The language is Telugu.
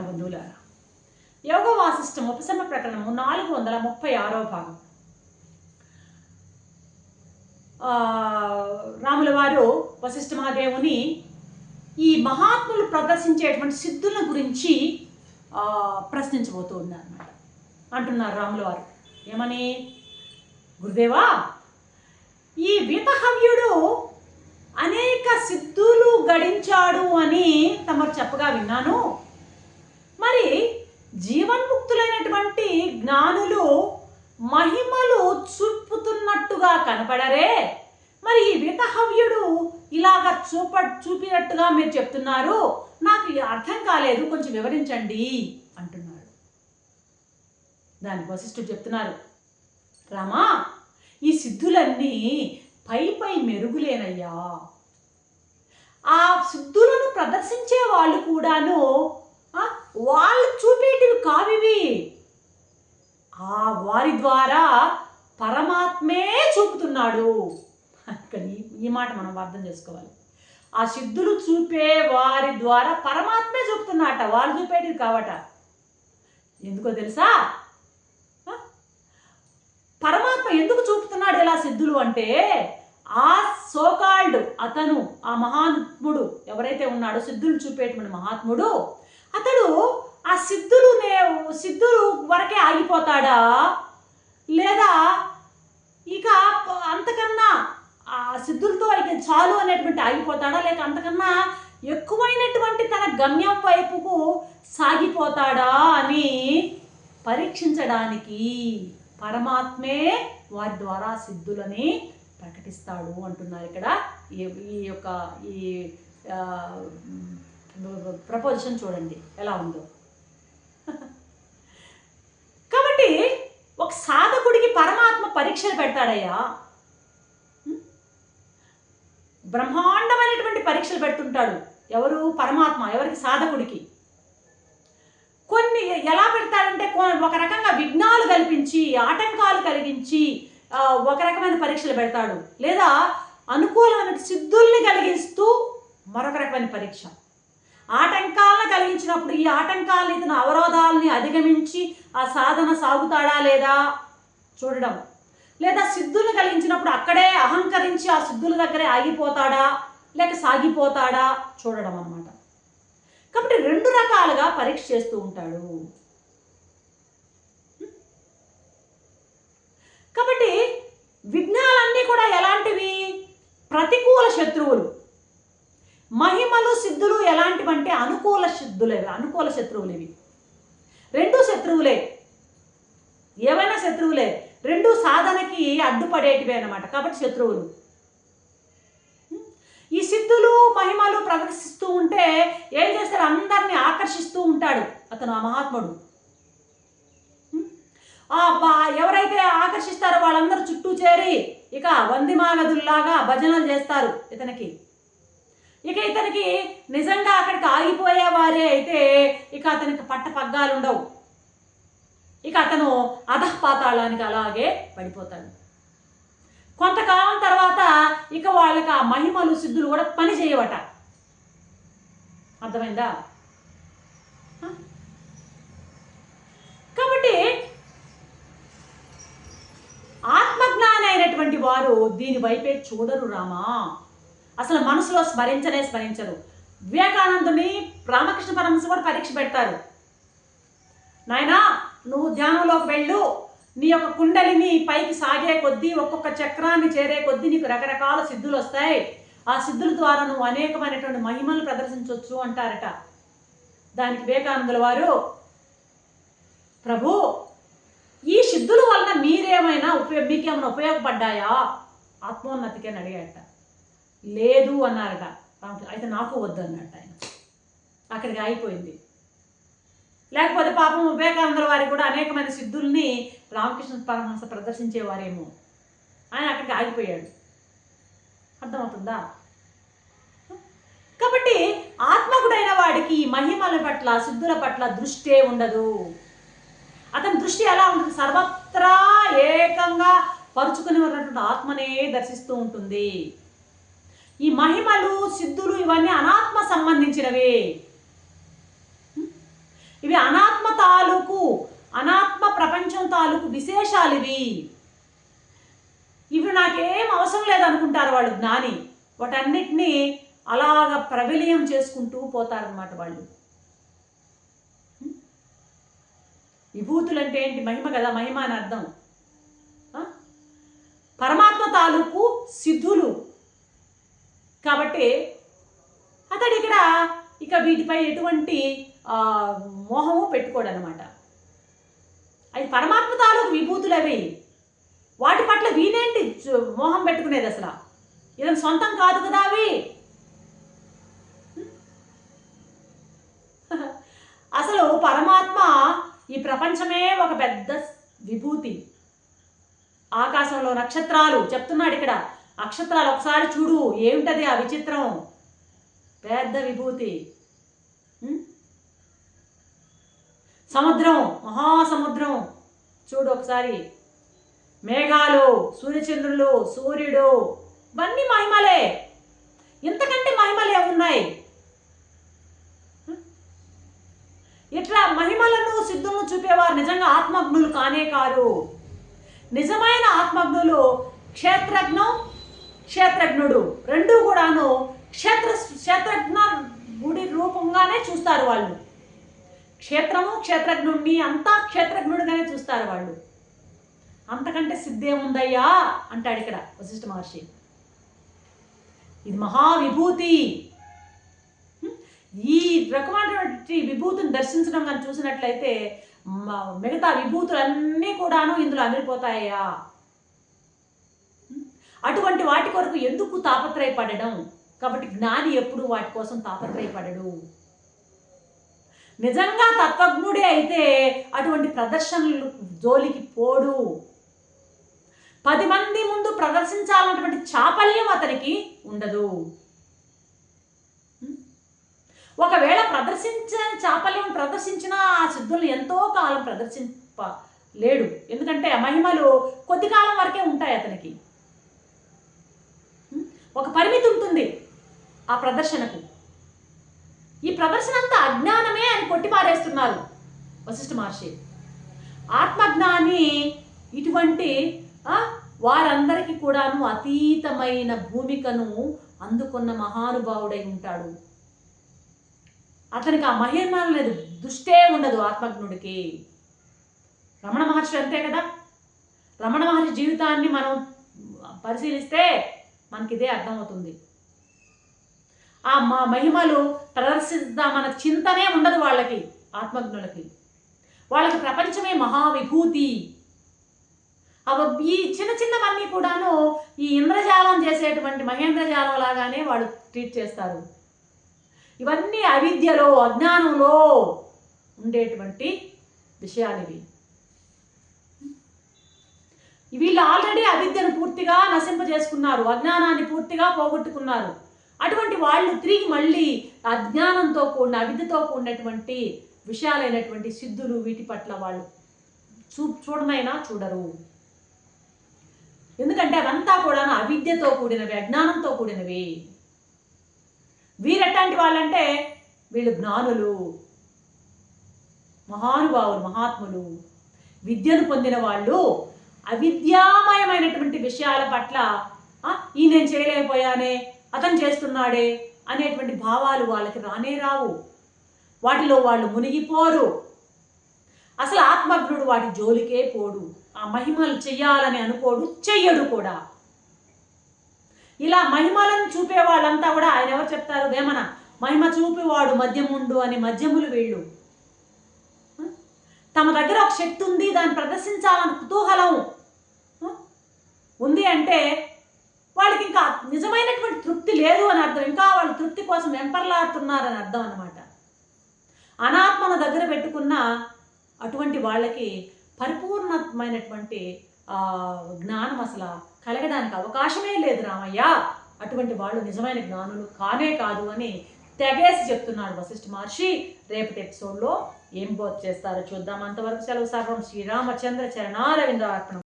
ప్రియాత్మ బంధువులారా యోగ వాసిష్టం ఉపశమ ప్రకరణము నాలుగు వందల ముప్పై ఆరో భాగం. రాముల వారు వశిష్ఠ మహాదేవుని ఈ మహాత్ములు ప్రదర్శించేటువంటి సిద్ధుల గురించి ప్రశ్నించబోతూ ఉన్నారన్నమాట. అంటున్నారు రాముల వారు. ఏమని? గురుదేవా ఈ వీతహవ్యుడు అనేక సిద్ధులు గడించాడు అని తమరు చెప్పగా విన్నాను. మరి జీవన్ముక్తులైనటువంటి జ్ఞానులు మహిమలు చూపుతున్నట్టుగా కనపడరే. మరి ఈ వితహవ్యుడు ఇలాగ చూప చూపినట్టుగా మీరు చెప్తున్నారు. నాకు అర్థం కాలేదు కొంచెం వివరించండి అంటున్నాడు. దాని వశిష్ఠుడు చెప్తున్నారు రామా ఈ సిద్ధులన్నీ పై పై మెరుగులేనయ్యా. ఆ సిద్ధులను ప్రదర్శించే వాళ్ళు కూడాను వాళ్ళు చూపేటివి కావివి. ఆ వారి ద్వారా పరమాత్మే చూపుతున్నాడు. ఇక్కడ ఈ- మాట మనం అర్థం చేసుకోవాలి. ఆ సిద్ధులు చూపే వారి ద్వారా పరమాత్మే చూపుతున్నాట. వాళ్ళు చూపేటివి కావట. ఎందుకో తెలుసా? పరమాత్మ ఎందుకు చూపుతున్నాడు ఇలా సిద్ధులు అంటే ఆ సోకాల్డ్ అతను ఆ మహాత్ముడు ఎవరైతే ఉన్నాడో సిద్ధులు చూపేటువంటి మహాత్ముడు అతడు ఆ సిద్ధులు నే సిద్ధులు వరకే ఆగిపోతాడా? లేదా ఇక అంతకన్నా ఆ సిద్ధులతో ఇక చాలు అనేటువంటి ఆగిపోతాడా? లేక అంతకన్నా ఎక్కువైనటువంటి తన గమ్యం వైపుకు సాగిపోతాడా అని పరీక్షించడానికి పరమాత్మే వారి ద్వారా సిద్ధులని ప్రకటిస్తాడు అంటున్నారు ఇక్కడ ఈ ఈ యొక్క ఈ ప్రపోజిషన్ చూడండి ఎలా ఉందో. కాబట్టి ఒక సాధకుడికి పరమాత్మ పరీక్షలు పెడతాడయ్యా. బ్రహ్మాండమైనటువంటి పరీక్షలు పెడుతుంటాడు. ఎవరు? పరమాత్మ ఎవరికి? సాధకుడికి. కొన్ని ఎలా పెడతాడంటే కొ- ఒక రకంగా విఘ్నాలు కల్పించి ఆటంకాలు కలిగించి ఒక రకమైన పరీక్షలు పెడతాడు. లేదా అనుకూలమైన సిద్ధుల్ని కలిగిస్తూ మరొక రకమైన పరీక్ష. ఆటంకాలను కలిగించినప్పుడు ఈ ఆటంకాలను ఇతను అవరోధాలని అధిగమించి ఆ సాధన సాగుతాడా లేదా చూడడం. లేదా సిద్ధులు కలిగించినప్పుడు అక్కడే అహంకరించి ఆ సిద్ధుల దగ్గరే ఆగిపోతాడా లేక సాగిపోతాడా చూడడం అన్నమాట. కాబట్టి రెండు రకాలుగా పరీక్ష చేస్తూ ఉంటాడు. కాబట్టి విఘ్నాలన్నీ కూడా ఎలాంటివి? ప్రతికూల శత్రువులు. మహిమలు సిద్ధులు ఎలాంటివంటే అనుకూల సిద్ధులే అనుకూల శత్రువులు ఇవి రెండు శత్రువులే. ఏవైనా శత్రువులే. రెండు సాధనకి అడ్డుపడేటివే అనమాట కాబట్టి శత్రువులు. ఈ సిద్ధులు మహిమలు ప్రదర్శిస్తూ ఉంటే ఏం చేస్తారు అందరిని ఆకర్షిస్తూ ఉంటాడు అతను ఆ మహాత్ముడు. ఎవరైతే ఆకర్షిస్తారో వాళ్ళందరూ చుట్టూ చేరి ఇక వందిమాగదుల్లాగా భజనలు చేస్తారు ఇతనికి. ఇక ఇతనికి నిజంగా అక్కడికి ఆగిపోయే వారే అయితే ఇక అతనికి పట్ట పగ్గాలు ఉండవు. ఇక అతను అధఃపాతాళానికి అలాగే పడిపోతాడు. కొంతకాలం తర్వాత ఇక వాళ్ళకి ఆ మహిమలు సిద్ధులు కూడా పని చేయవట. అర్థమైందా? కాబట్టి ఆత్మజ్ఞానైనటువంటి వారు దీని వైపే చూడరు రామా. అసలు మనసులో స్మరించనే స్మరించరు. వివేకానందుని రామకృష్ణ పరమహంస కూడా పరీక్ష పెడతారు. నాయనా నువ్వు ధ్యానంలోకి వెళ్ళు. నీ యొక్క కుండలిని పైకి సాగే కొద్దీ ఒక్కొక్క చక్రాన్ని చేరే కొద్దీ నీకు రకరకాల సిద్ధులు వస్తాయి. ఆ సిద్ధుల ద్వారా నువ్వు అనేకమైనటువంటి మహిమలు ప్రదర్శించవచ్చు అంటారట. దానికి వివేకానందుల వారు ప్రభు ఈ సిద్ధుల వలన మీరేమైనా ఉపయోగ మీకేమైనా ఉపయోగపడ్డాయా? ఆత్మోన్నతికి అని అడిగాడట లేదు అన్నారట. అయితే నాకు వద్దు అన్నట్టు ఆయన. అక్కడికి అయిపోయింది లేకపోతే పాపం వివేకానందుల వారికి కూడా అనేకమైన సిద్ధుల్ని రామకృష్ణ పరమహంస ప్రదర్శించేవారేమో ఆయన అక్కడికి ఆగిపోయాడు. అర్థమవుతుందా? కాబట్టి ఆత్మకుడైన వాడికి ఈ మహిమల పట్ల సిద్ధుల పట్ల దృష్టే ఉండదు. అతని దృష్టి దృష్టి ఎలా ఉంటుంది? సర్వత్రా ఏకంగా పరుచుకుని ఉన్నటువంటి ఆత్మనే దర్శిస్తూ ఉంటుంది. ఈ మహిమలు సిద్ధులు ఇవన్నీ అనాత్మ సంబంధించినవి. ఇవి అనాత్మ తాలూకు అనాత్మ ప్రపంచం తాలూకు విశేషాలు ఇవి. ఇవి నాకేం అవసరం లేదనుకుంటారు వాళ్ళు జ్ఞాని. వాటన్నిటినీ అలాగ ప్రవిలీయం చేసుకుంటూ పోతారనమాట వాళ్ళు. విభూతులు అంటే ఏంటి? మహిమ కదా మహిమ అని అర్థం ఆ? పరమాత్మ తాలూకు సిద్ధులు కాబట్టి అతడు ఇక్కడ ఇక వీటిపై ఎటువంటి మోహము పెట్టుకోడు అనమాట అవి పరమాత్మ తాలూకు విభూతులు అవి. వాటి పట్ల వీనేంటి మోహం పెట్టుకునేది అసలు? ఇదని సొంతం కాదు కదా అవి? అసలు పరమాత్మ ఈ ప్రపంచమే ఒక పెద్ద విభూతి. ఆకాశంలో నక్షత్రాలు చెప్తున్నాడు ఇక్కడ. నక్షత్రాలు ఒకసారి చూడు ఏమిటది ఆ విచిత్రం? పెద్ద విభూతి. సముద్రం మహాసముద్రం. చూడు ఒకసారి. మేఘాలు సూర్యచంద్రులు సూర్యుడు. ఇవన్నీ మహిమలే. ఇంతకంటే మహిమలు ఏమున్నాయి? ఇట్లా మహిమలను సిద్ధులను చూపేవారు నిజంగా ఆత్మజ్ఞులు కానే కారు నిజమైన ఆత్మజ్ఞులు క్షేత్రజ్ఞం క్షేత్రజ్ఞుడు. రెండు కూడాను క్షేత్ర క్షేత్రజ్ఞ గుడి రూపంగానే చూస్తారు వాళ్ళు. క్షేత్రము క్షేత్రజ్ఞుడిని అంతా క్షేత్రజ్ఞుడిగానే చూస్తారు వాళ్ళు. అంతకంటే సిద్ధేముందయ్యా? అంటాడు ఇక్కడ వశిష్ఠ మహర్షి. ఇది మహావిభూతి. ఈ రకమైనటువంటి విభూతిని దర్శించడం కానీ చూసినట్లయితే మిగతా విభూతులన్నీ కూడాను ఇందులో అమిరిపోతాయా? అటువంటి వాటి కొరకు ఎందుకు తాపత్రయపడడం? కాబట్టి జ్ఞాని ఎప్పుడు వాటి కోసం తాపత్రయపడడు. నిజంగా తత్వజ్ఞుడే అయితే అటువంటి ప్రదర్శనలు జోలికి పోడు. పది మంది ముందు ప్రదర్శించాలన్నటువంటి చాపల్యం అతనికి ఉండదు. ఒకవేళ ప్రదర్శించ చాపల్యం ప్రదర్శించిన ఆ సిద్ధులను ఎంతో కాలం ప్రదర్శింప లేడు ఎందుకంటే మహిమలు కొద్ది కాలం వరకే ఉంటాయి అతనికి. ఒక పరిమితి ఉంటుంది ఆ ప్రదర్శనకు. ఈ ప్రదర్శన అంతా అజ్ఞానమే అని కొట్టిపారేస్తున్నారు వశిష్ఠ మహర్షి. ఆత్మజ్ఞాని ఇటువంటి వారందరికీ కూడాను అతీతమైన భూమికను అందుకున్న మహానుభావుడై ఉంటాడు. అతనికి ఆ మహిమ లేదు దుష్టే ఉండదు ఆత్మజ్ఞుడికి. రమణ మహర్షి అంతే కదా? రమణ మహర్షి జీవితాన్ని మనం పరిశీలిస్తే మనకి ఇదే అర్థమవుతుంది. ఆ మా మహిమలు ప్రదర్శిద్దామన్న చింతనే ఉండదు వాళ్ళకి ఆత్మజ్ఞులకి. వాళ్ళకి ప్రపంచమే మహావిభూతి. అవ ఈ చిన్న చిన్నవన్నీ కూడాను ఈ ఇంద్రజాలం చేసేటువంటి మహేంద్రజాలం లాగానే వాళ్ళు ట్రీట్ చేస్తారు. ఇవన్నీ అవిద్యలో అజ్ఞానంలో ఉండేటువంటి విషయాలు ఇవి. వీళ్ళు ఆల్రెడీ అవిద్యను పూర్తిగా నశింపజేసుకున్నారు అజ్ఞానాన్ని పూర్తిగా పోగొట్టుకున్నారు. అటువంటి వాళ్ళు తిరిగి మళ్ళీ అజ్ఞానంతో కూడిన అవిద్యతో కూడినటువంటి విషయాలైనటువంటి సిద్ధులు వీటి పట్ల వాళ్ళు చూ చూడనైనా చూడరు. ఎందుకంటే అవంతా కూడా అవిద్యతో కూడినవి అజ్ఞానంతో కూడినవి. వీరెట్లాంటి వాళ్ళంటే వీళ్ళు జ్ఞానులు మహానుభావులు మహాత్ములు. విద్యను పొందిన వాళ్ళు అవిద్యామయమైనటువంటి విషయాల పట్ల ఈ నేను చేయలేకపోయానే అతను చేస్తున్నాడే అనేటువంటి భావాలు వాళ్ళకి రానే రావు. వాటిలో వాళ్ళు మునిగిపోరు. అసలు ఆత్మజ్ఞుడు వాటి జోలికే పోడు. ఆ మహిమలు చెయ్యాలని అనుకోడు చెయ్యడు కూడా. ఇలా మహిమలను చూపే వాళ్ళంతా కూడా ఆయన ఎవరు చెప్తారు? వేమన. మహిమ చూపేవాడు మద్యముండు అని మద్యములు వీళ్ళు. తమ దగ్గర ఒక శక్తి ఉంది దాన్ని ప్రదర్శించాలని కుతూహలం. ఉంది అంటే వాళ్ళకి ఇంకా నిజమైనటువంటి తృప్తి లేదు అని అర్థం. ఇంకా వాళ్ళు తృప్తి కోసం వెంపర్లాడుతున్నారని అర్థం అనమాట అనాత్మను దగ్గర పెట్టుకున్న అటువంటి వాళ్ళకి పరిపూర్ణమైనటువంటి జ్ఞానం అసలు కలగడానికి అవకాశమే లేదు రామయ్య. అటువంటి వాళ్ళు నిజమైన జ్ఞానులు కానే కాదు అని తెగేసి చెప్తున్నాడు వశిష్ఠ మహర్షి. రేపటి ఎపిసోడ్లో ఏం బోధ చేస్తారో చూద్దాం. అంతవరకు సెలవు సర్వం శ్రీరామచంద్ర చరణారవింద అర్పణం